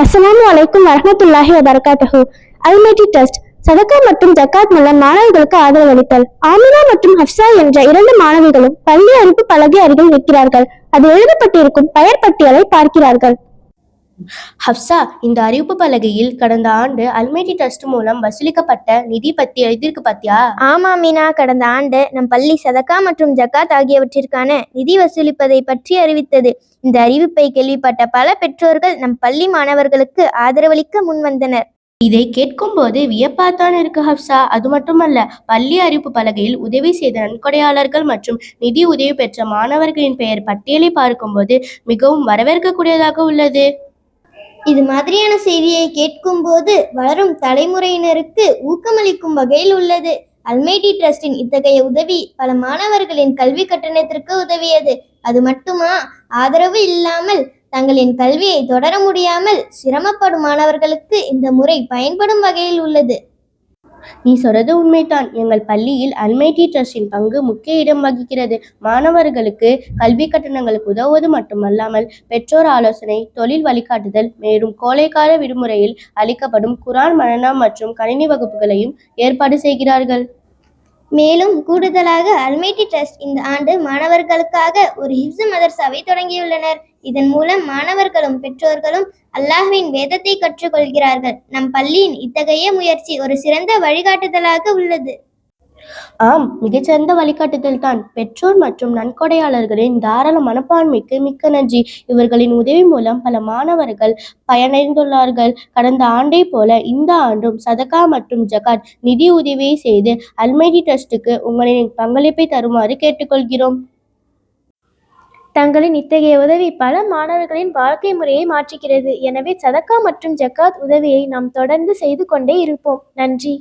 அஸ்லாம் அலைக்கும் வரமத்துல்லாஹி வபரகாத்துஹு. அல்மேட்டி டெஸ்ட் சதகா மற்றும் ஜக்காத் மூலம் மாணவர்களுக்கு ஆதரவளித்தல். ஆமினா மற்றும் ஹப்சா என்ற இரண்டு மாணவிகளும் பள்ளி அறிவிப்பு பலகை அருகில் நிற்கிறார்கள். அது எழுதப்பட்டிருக்கும் பெயர் பட்டியலை பார்க்கிறார்கள். ஹப்சா இந்த அறிவிப்பு பலகையில் கடந்த ஆண்டு அல்மேட்டி ட்ரஸ்ட் மூலம் வசூலிக்கப்பட்ட நிதி பத்தி எழுதியிருக்கு பாத்தியா? ஆமா மீனா கடந்த ஆண்டு நம் பள்ளி சதகா மற்றும் ஜகாத் ஆகியவற்றிற்கான நிதி வசூலிப்பதை பற்றி அறிவித்தது. இந்த அறிவிப்பை கேள்விப்பட்ட பல பெற்றோர்கள் நம் பள்ளி மாணவர்களுக்கு ஆதரவளிக்க முன்வந்தனர். இதை கேட்கும் போது வியப்பாத்தான் இருக்கு ஹப்சா. அது மட்டுமல்ல பள்ளி அறிவிப்பு பலகையில் உதவி செய்த நன்கொடையாளர்கள் மற்றும் நிதி உதவி பெற்ற மாணவர்களின் பெயர் பட்டியலை பார்க்கும்போது மிகவும் வரவேற்கக்கூடியதாக உள்ளது. இது மாதிரியான செய்தியை கேட்கும்போது வளரும் தலைமுறையினருக்கு ஊக்கமளிக்கும் வகையில் உள்ளது. அல்மைடி ட்ரஸ்டின் இத்தகைய உதவி பல மாணவர்களின் கல்வி கட்டணத்திற்கு உதவியது. அது மட்டுமா? ஆதரவு இல்லாமல் தங்களின் கல்வியை தொடர முடியாமல் சிரமப்படும் மாணவர்களுக்கு இந்த முறை பயன்படும் வகையில் உள்ளது. நீ சொல்றது உண்மைதான். எங்கள் பள்ளியில் அல்மைட்டி ட்ரஸ்டின் பங்கு முக்கிய இடம் வகிக்கிறது. மாணவர்களுக்கு கல்வி கட்டணங்களுக்கு உதவுவது மட்டுமல்லாமல் பெற்றோர் ஆலோசனை தொழில் வழிகாட்டுதல் மேலும் கோடைக்கால விடுமுறையில் அளிக்கப்படும் குரான் மரணம் மற்றும் கணினி வகுப்புகளையும் ஏற்பாடு செய்கிறார்கள். மேலும் கூடுதலாக அல்மேட்டி ட்ரஸ்ட் இந்த ஆண்டு மாணவர்களுக்காக ஒரு ஹிப்ஸ் மதர்சாவை தொடங்கியுள்ளனர். இதன் மூலம் மாணவர்களும் பெற்றோர்களும் அல்லாஹ்வின் வேதத்தை கற்றுக்கொள்கிறார்கள். நம் பள்ளியின் இத்தகைய முயற்சி ஒரு சிறந்த வழிகாட்டுதலாக உள்ளது. ஆம் மிகச்சிறந்த வழிகாட்டுதல் தான். பெற்றோர் மற்றும் நன்கொடையாளர்களின் தாராள மனப்பான்மைக்கு மிக்க நன்றி. இவர்களின் உதவி மூலம் பல மாணவர்கள் பயனடைந்துள்ளார்கள். கடந்த ஆண்டை போல இந்த ஆண்டும் சதகா மற்றும் ஜகாத் நிதி உதவியை செய்து அல்மைடி ட்ரஸ்டுக்கு உங்களின் பங்களிப்பை தருமாறு கேட்டுக்கொள்கிறோம். தங்களின் இத்தகைய உதவி பல மாணவர்களின் வாழ்க்கை முறையை மாற்றுகிறது. எனவே சதக்கா மற்றும் ஜக்காத் உதவியை நாம் தொடர்ந்து செய்து கொண்டே இருப்போம். நன்றி.